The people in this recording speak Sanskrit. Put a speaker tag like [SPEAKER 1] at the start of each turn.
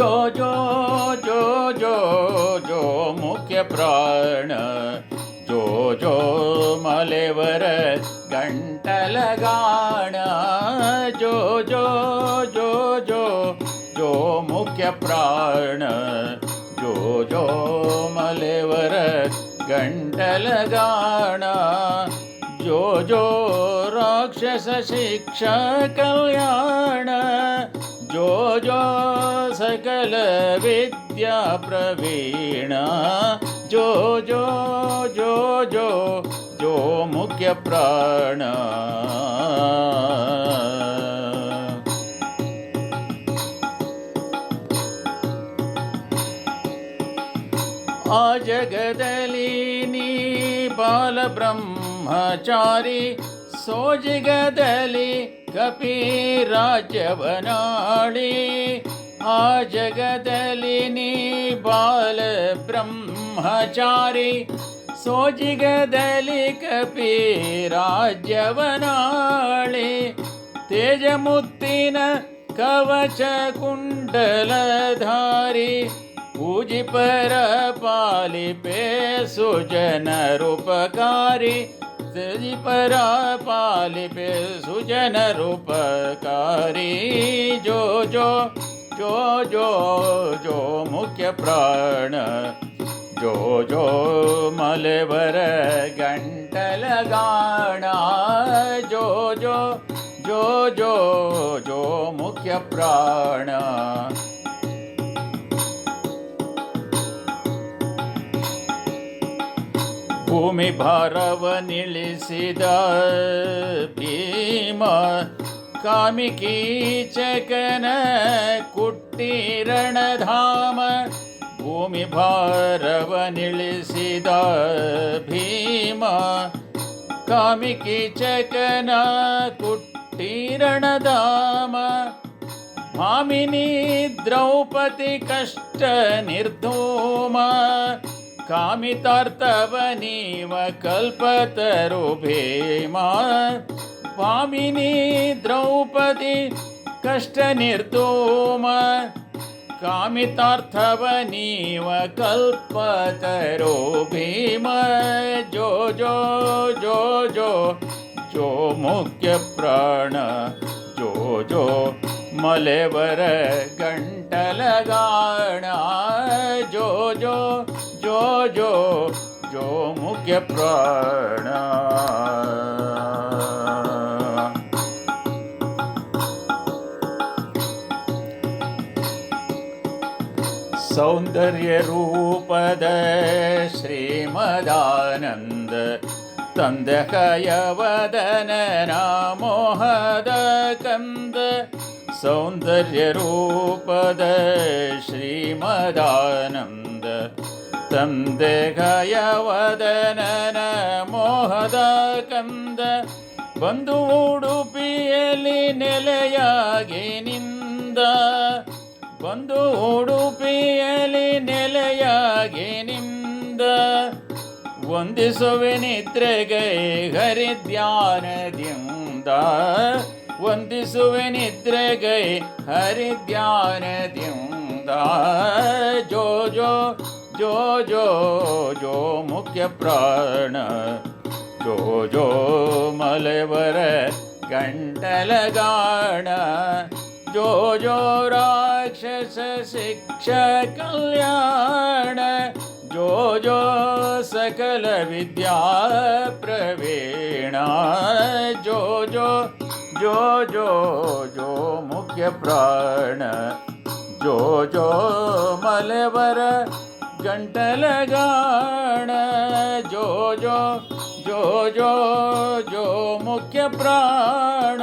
[SPEAKER 1] जो जो जो जो जो मुख्य प्राण। जो जो मलेवर गण्टलगाण जो जो जो जो जो मुख्य प्राण। जो जो मलेवर गण्टलगाण जो जो राक्षस शिक्षा कल्याण जो सकल विद्या प्रवीण जो जो जो जो जो मुख्यप्राण आजगलिनी बाल बालब्रह्मचारी सो जगदली ಕಪಿ ರಾಜ್ಯವನಾಳಿ ಆ ಜಗದಲ್ಲಿ ನೀ ಬಾಲ ಬ್ರಹ್ಮಚಾರಿ ಸೋಜಿಗದಲ್ಲಿ ಕಪಿ ರಾಜ್ಯವನಾಳಿ ತೇಜಮುತ್ತಿನ ಕವಚ ಕುಂಡಲಧಾರಿ पूजि पर पालिपे सुजनरूपकारी पर पालिपे सुजनरूपकारी जो जो जो जो जो मुख्य प्राण। जो जो मलवर गण्टलगाणा जो जो जो जो जो मुख्य प्राण ಭೂಮಿ ಭಾರವನಿಳಿಸಿದ ಭೀಮ ಕಾಮಿಕೀಚಕನ ಕುಟ್ಟಿರಣಧಾಮ ಭೂಮಿ ಭಾರವನಿಳಿಸಿದ ಭೀಮ ಕಾಮಿಕೀಚಕನ ಕುಟ್ಟಿರಣಧಾಮ ಭಾಮಿನಿ ದ್ರೌಪದಿ ಕಷ್ಟ ನಿರ್ಧೂಮ कामितार्थवनीव कल्पतरु भीमा पामिनी द्रौपदी कष्टनिर्दोम। कामितार्थवनीव कल्पतरो भीम जो जो जो जो जो मुख्य प्राण, जो जो मलेवर गण्टलगाणा जो जो जो जो जो मुख्य प्राण सौन्दर्यरूपद श्रीमदानन्द तन्दकयवदन नामोहद कन्द सौन्दर्यरूपद श्रीमदानन्द ತಂದೆಗಯವದನನ ಮೋಹದ ಕಂದ ಬಂದು ಉಡುಪಿಯಲ್ಲಿ ನೆಲೆಯಾಗಿ ನಿಂದ. ಬಂದು ಉಡುಪಿಯಲ್ಲಿ ನೆಲೆಯಾಗಿ ನಿಂದ. ವಂದಿಸುವೆ ನಿದ್ರೆಗೈ ಹರಿದ್ಯಾನದಿಂದ. ವಂದಿಸುವೆ ನಿದ್ರೆಗೈ ಹರಿದ್ಯಾನದಿಂದ. ಜೋ ಜೋ जो जो जो मुख्य प्राण। जो जो मलवर गण्टलगाण जो जो राक्षस शिक्षा कल्याण। जो जो सकल विद्या प्रवीण। जो जो जो जो जो मुख्य प्राण। जो जो मलवर गण्टलगाण जो जो जो जो जो मुख्य प्राण